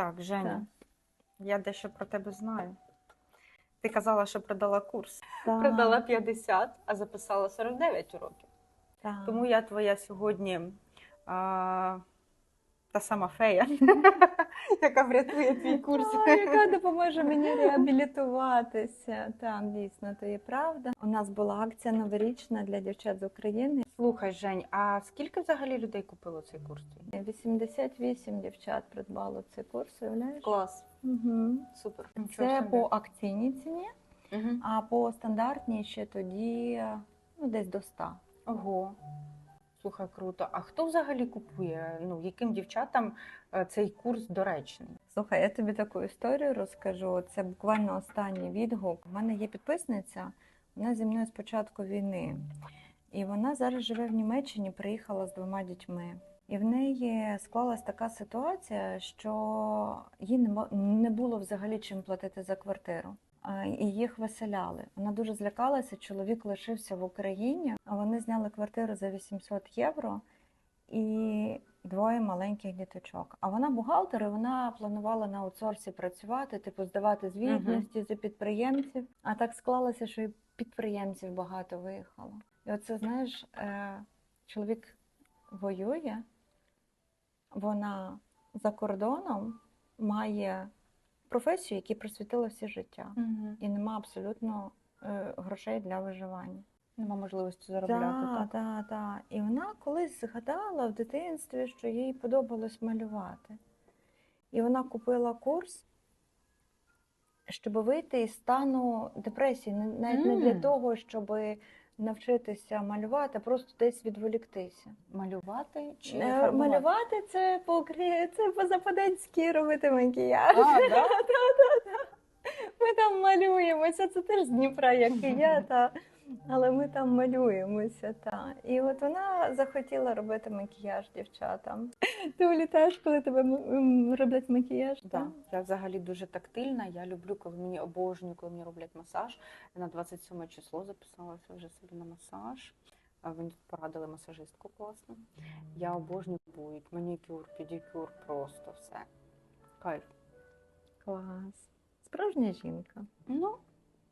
Так, Женя, Так. я дещо про тебе знаю. Ти казала, що продала курс. Так, Продала 50, а записала 49 уроків. так. Тому я твоя сьогодні а, та сама фея, яка врятує твій курс. А, яка допоможе мені реабілітуватися. Так, дійсно, то є правда. У нас була акція новорічна для дівчат з України. Слухай, Жень, а скільки взагалі людей купило цей курс? твій? 88 дівчат придбало цей курс, уявляєш? Клас, Угу. супер. Нічого Це собі. по акційній ціні, Мгм. а по стандартній ще тоді ну, десь до 100. Ого. Слухай, круто. А хто взагалі купує? Ну, яким дівчатам е, цей курс доречний? Слухай, я тобі таку історію розкажу. Це буквально останній відгук. У мене є підписниця, вона зі мною з початку війни. І вона зараз живе в Німеччині, приїхала з двома дітьми. І в неї склалась така ситуація, що їй не було взагалі чим платити за квартиру. І їх виселяли. Вона дуже злякалася. Чоловік лишився в Україні, а вони зняли квартиру за 800 євро і двоє маленьких діточок. А вона бухгалтер, і вона планувала на аутсорсі працювати, типу здавати звітності за підприємців. А так склалося, що і підприємців багато виїхало. І оце, знаєш, е, чоловік воює, вона за кордоном має професію, яку просвітила всі життя, Угу. і нема абсолютно е, грошей для виживання. Нема можливості заробляти, Так, так? так, так. І вона колись згадала в дитинстві, що їй подобалось малювати. І вона купила курс, щоб вийти із стану депресії, навіть не для того, щоб навчитися малювати, просто десь відволіктися. Малювати чи Е, фарбувати? Малювати це по це по-западенськи робити макіяж. А, да? Ми там малюємося, це теж з Дніпра, як і я, та, але ми там малюємося. Та. І от вона захотіла робити макіяж дівчатам. Ти улітаєш, коли тебе роблять макіяж? Да. Я взагалі дуже тактильна. Я люблю, коли мені обожнюю, коли мені роблять масаж. Я на 27 число записалася вже собі на масаж. Вони порадили масажистку класно. Я обожнюю манікюр, педикюр, просто все. Кайф. Клас. Справжня жінка. Ну,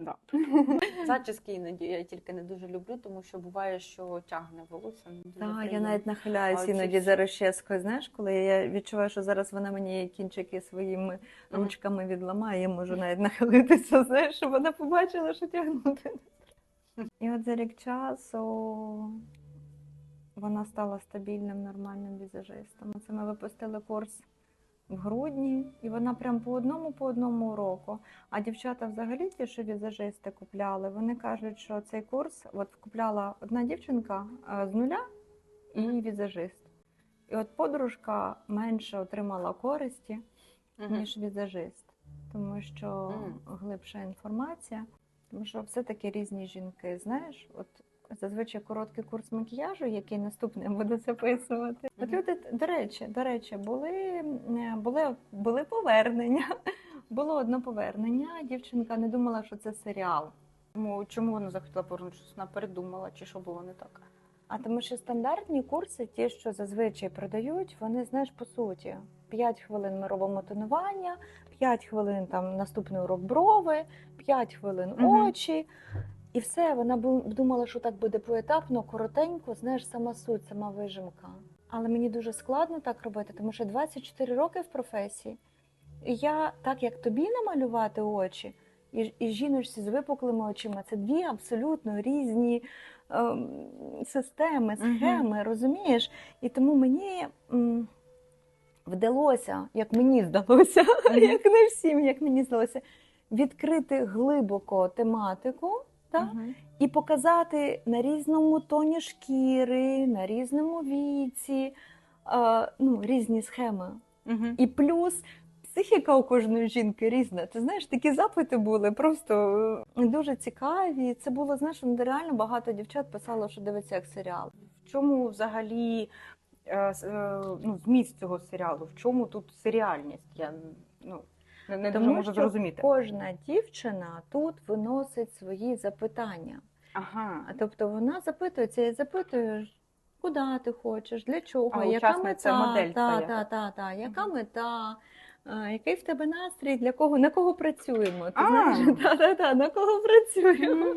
да. Зачіски іноді я тільки не дуже люблю, тому що буває, що тягне волосся. не дуже Так, я приємно. навіть нахиляюсь А оці іноді всі- за розческою. Знаєш, коли я відчуваю, що зараз вона мені кінчики своїми Мгм. ручками відламає, я можу навіть нахилитися, знаєш, щоб вона побачила, що тягнути. І от за рік часу вона стала стабільним, нормальним візажистом. Це ми випустили курс в грудні, і вона прям по одному по одному уроку. А дівчата взагалі ті, що візажисти купляли, вони кажуть, що цей курс от купляла одна дівчинка е, з нуля і візажист. І от подружка менше отримала користі, ніж візажист, тому що глибша інформація, тому що все-таки різні жінки. Знаєш, от зазвичай короткий курс макіяжу, який наступний я буду записувати. От люди, до речі, до речі, були, е, були, були повернення. Було одне повернення. Дівчинка не думала, що це серіал. Чому, чому вона захотіла повернутися? Вона передумала, чи що було не так? А тому що стандартні курси, ті, що зазвичай продають, вони знаєш по суті. 5 хвилин ми робимо тонування, 5 хвилин там наступний урок брови, 5 хвилин очі. І все, вона бу- думала, що так буде поетапно, коротенько, знаєш, сама суть, сама вижимка. Але мені дуже складно так робити, тому що 24 роки в професії. І я, так як тобі намалювати очі, і, і жіночці з випуклими очима, це дві абсолютно різні ем, системи, схеми, розумієш? І тому мені м, вдалося, як мені здалося, Мгм. як не всім, як мені здалося, відкрити глибоко тематику. Так? Мгм. І показати на різному тоні шкіри, на різному віці, е, ну, різні схеми. Мгм. І плюс психіка у кожної жінки різна. Ти знаєш, такі запити були просто е, дуже цікаві. Це було, знаєш, ну, реально багато дівчат писало, що дивиться як серіал. В чому взагалі е, е, ну, зміст цього серіалу? В чому тут серіальність? Я ну, не, не дуже можу що зрозуміти. Кожна дівчина тут виносить свої запитання. Ага. Тобто вона запитується і запитує, куди ти хочеш, для чого, А, яка мета, модель та, та, та, та, яка мета, який в тебе настрій? Для кого на кого працюємо? Ти знаєш, да, да, да, на кого працюємо?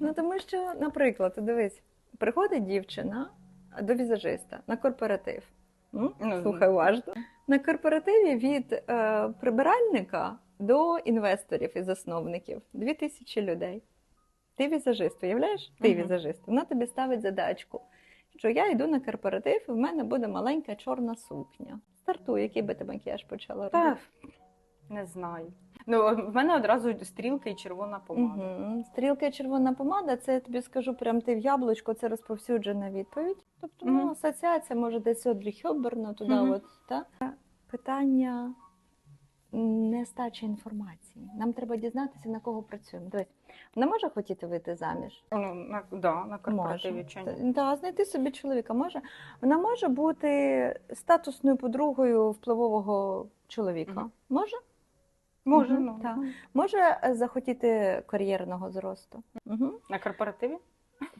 Ну тому що, наприклад, дивись, приходить дівчина до візажиста на корпоратив. Ну, Слухай уважно. На корпоративі від е, прибиральника до інвесторів і засновників дві тисячі людей. Ти візажист, уявляєш? Ти Мгм. візажист. Вона тобі ставить задачку, що я йду на корпоратив, і в мене буде маленька чорна сукня. Стартуй, який би ти макіяж почала Та, робити? не знаю. Ну, в мене одразу стрілки і червона помада. Угу. Стрілка і червона помада, це я тобі скажу, прям ти в яблучко, це розповсюджена відповідь. Тобто ну, асоціація може десь Одрі Хьоберна туди. Мгм. От, та? Питання нестачі інформації. Нам треба дізнатися, на кого працюємо. Дивись, вона може хотіти вийти заміж? Ну, на, да, на корпоративі чи ні? Да, знайти собі чоловіка може. Вона може бути статусною подругою впливового чоловіка. Мгм. Може? Може, Мгм, ну. так. Може е, захотіти кар'єрного зросту. Угу. На корпоративі?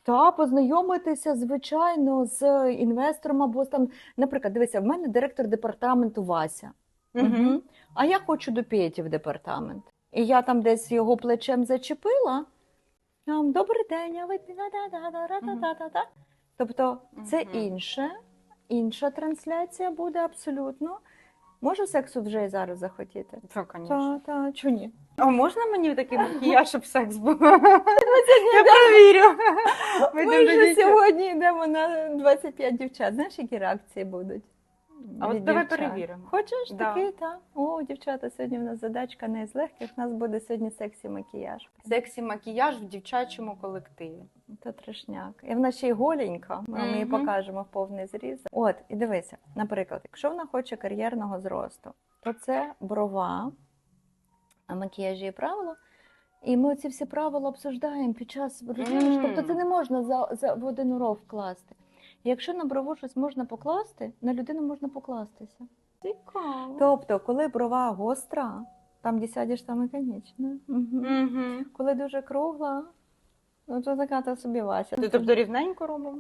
Та познайомитися, звичайно, з інвестором або там, наприклад, дивися, в мене директор департаменту Вася. Мгм. А я хочу до Петі в департамент. І я там десь його плечем зачепила. Там, Добрий день, а ви та-да-да-да-да-да-да-да». Тобто це Мгм. інше, інша трансляція буде абсолютно. Можу сексу вже і зараз захотіти? Це, звісно. Та, та, чого ні? А можна мені такий макіяж, щоб секс був? Я перевірю. Ми вже сьогодні йдемо на 25 дівчат. Знаєш, які реакції будуть? А от давай дівчат? перевіримо. Хочеш Да. такий, та? О, дівчата, сьогодні в нас задачка не з легких, у нас буде сьогодні сексі макіяж. Сексі макіяж в дівчачому колективі. Та трешняк. І вона ще й голенька, ми її покажемо в повний зріз. От, і дивися, наприклад, якщо вона хоче кар'єрного зросту, то це брова, а макіяжі є правила. І ми ці всі правила обсуждаємо під час розумієш? Тобто це не можна за, за в один урок вкласти. І Якщо на брову щось можна покласти, на людину можна покластися. Цікаво. Тобто, коли брова гостра, там де сядеш там і конічна. Угу. Коли дуже кругла, ну то така та собі Вася. Ти Тобто рівненько робимо?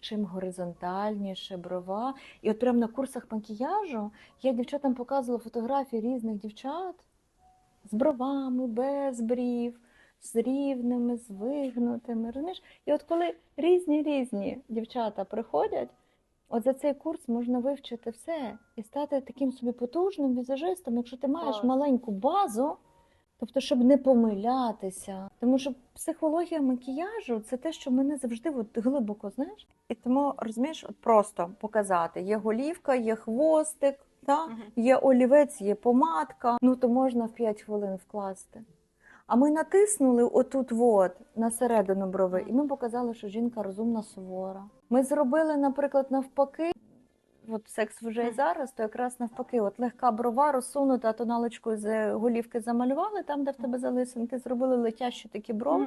Чим горизонтальніше брова. І от прямо на курсах макіяжу я дівчатам показувала фотографії різних дівчат з бровами, без брів, з рівними, з вигнутими. Розумієш? І от коли різні різні дівчата приходять, от за цей курс можна вивчити все і стати таким собі потужним візажистом, якщо ти маєш маленьку базу. Тобто, щоб не помилятися, тому що психологія макіяжу це те, що мене завжди от глибоко знаєш. І тому розумієш, от просто показати: є голівка, є хвостик, та? Мгм. є олівець, є помадка. Ну то можна в 5 хвилин вкласти. А ми натиснули отут от на середину брови, і ми показали, що жінка розумна сувора. Ми зробили, наприклад, навпаки. От секс вже і зараз, то якраз навпаки, от легка брова розсунута тоналочкою з голівки замалювали там, де в тебе залисинки, зробили летящі такі брови.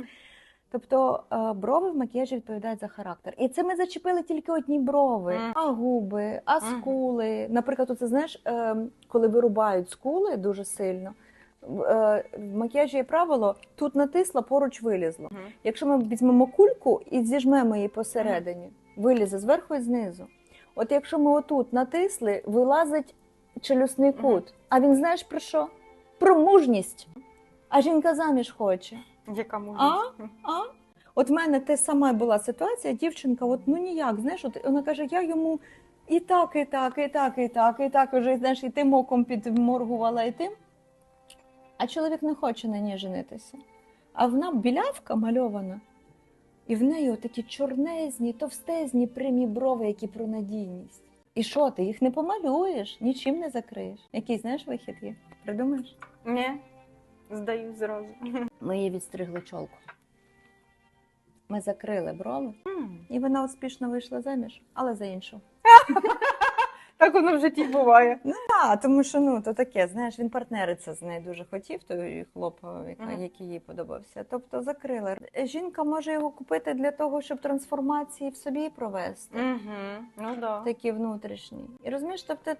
Тобто е, брови в макіяжі відповідають за характер. І це ми зачепили тільки одні брови, а губи, а скули. Наприклад, оце знаєш, е, коли вирубають скули дуже сильно. в- е, макіяжі є правило, тут натисла, поруч вилізло. Якщо ми візьмемо кульку і зіжмемо її посередині, вилізе зверху і знизу. От якщо ми отут натисли, вилазить челюсний кут. А він знаєш про що? Про мужність. А жінка заміж хоче. Яка мужність? А? От в мене те сама була ситуація, дівчинка, от ну ніяк, знаєш, от вона каже, я йому і так, і так, і так, і так, і так, вже знаєш, і тим оком підморгувала, і тим. А чоловік не хоче на ній женитися. А вона білявка мальована, і в неї отакі чорнезні, товстезні прямі брови, які про надійність. І що, ти їх не помалюєш, нічим не закриєш. Який, знаєш, вихід є? Придумаєш? Ні. Здаю зразу. Ми її відстригли чолку. Ми закрили брови, mm. і вона успішно вийшла заміж, але за іншу. Так воно в житті буває. А, тому що ну то таке, знаєш, він партнериться з нею дуже хотів, той хлоп, яка- Мгм. який їй подобався. Тобто закрили. Жінка може його купити для того, щоб трансформації в собі провести, Угу. Ну да. такі внутрішні. І розумієш, тобто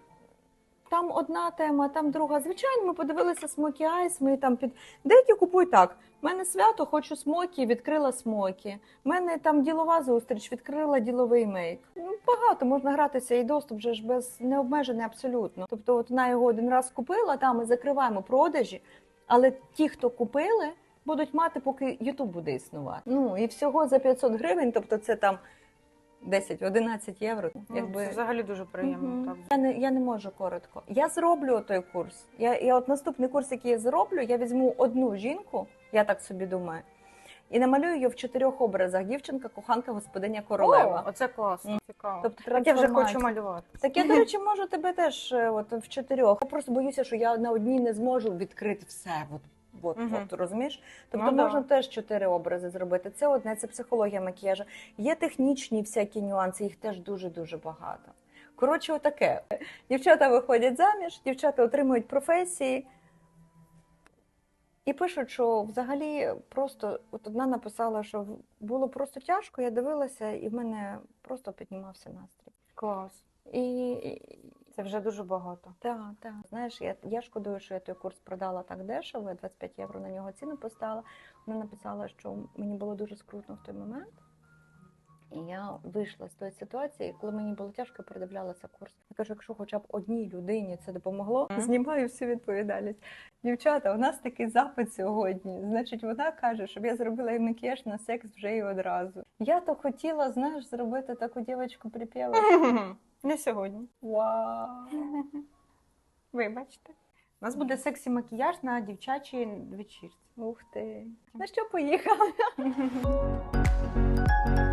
там одна тема, там друга. Звичайно, ми подивилися смокі айс. Ми там під деякі купують так. У мене свято, хочу смокі, відкрила смокі. У мене там ділова зустріч, відкрила діловий мейк. Ну, багато можна гратися, і доступ вже ж без необмежений абсолютно. Тобто, от вона його один раз купила, там ми закриваємо продажі, але ті, хто купили, будуть мати, поки Ютуб буде існувати. Ну і всього за 500 гривень, тобто це там 10-11 євро. Ну, це взагалі дуже приємно. Мгм. Так. Я не я не можу коротко. Я зроблю той курс. Я, я от наступний курс, який я зроблю, я візьму одну жінку, я так собі думаю, і намалюю її в чотирьох образах: дівчинка, коханка, господиня, королева. О, оце класно, Мгм. цікаво. Тобто так я вже хочу малювати. Так я, до речі, можу тебе теж е, от в чотирьох. Я просто боюся, що я на одній не зможу відкрити все. От, от, Мгм. от розумієш? Тобто Ну да. можна теж чотири образи зробити. Це одне, це психологія макіяжу. Є технічні всякі нюанси, їх теж дуже дуже багато. Коротше, отаке. Дівчата виходять заміж, дівчата отримують професії. І пишуть, що взагалі просто от одна написала, що було просто тяжко, я дивилася, і в мене просто піднімався настрій. Клас. І, і Це вже дуже багато. так, так. Знаєш, я, я шкодую, що я той курс продала так дешево, я 25 євро на нього ціну поставила. Вона написала, що мені було дуже скрутно в той момент. І я вийшла з тої ситуації, коли мені було тяжко, передивлялася курс. Я кажу, якщо хоча б одній людині це допомогло, Мгм. знімаю всю відповідальність. Дівчата, у нас такий запит сьогодні. Значить, вона каже, щоб я зробила їй макіяж на секс вже і одразу. Я то хотіла, знаєш, зробити таку дівчинку припєву. Не сьогодні. Вау! Вибачте. У нас буде сексі макіяж на дівчачій вечірці. Ух ти! На що поїхали?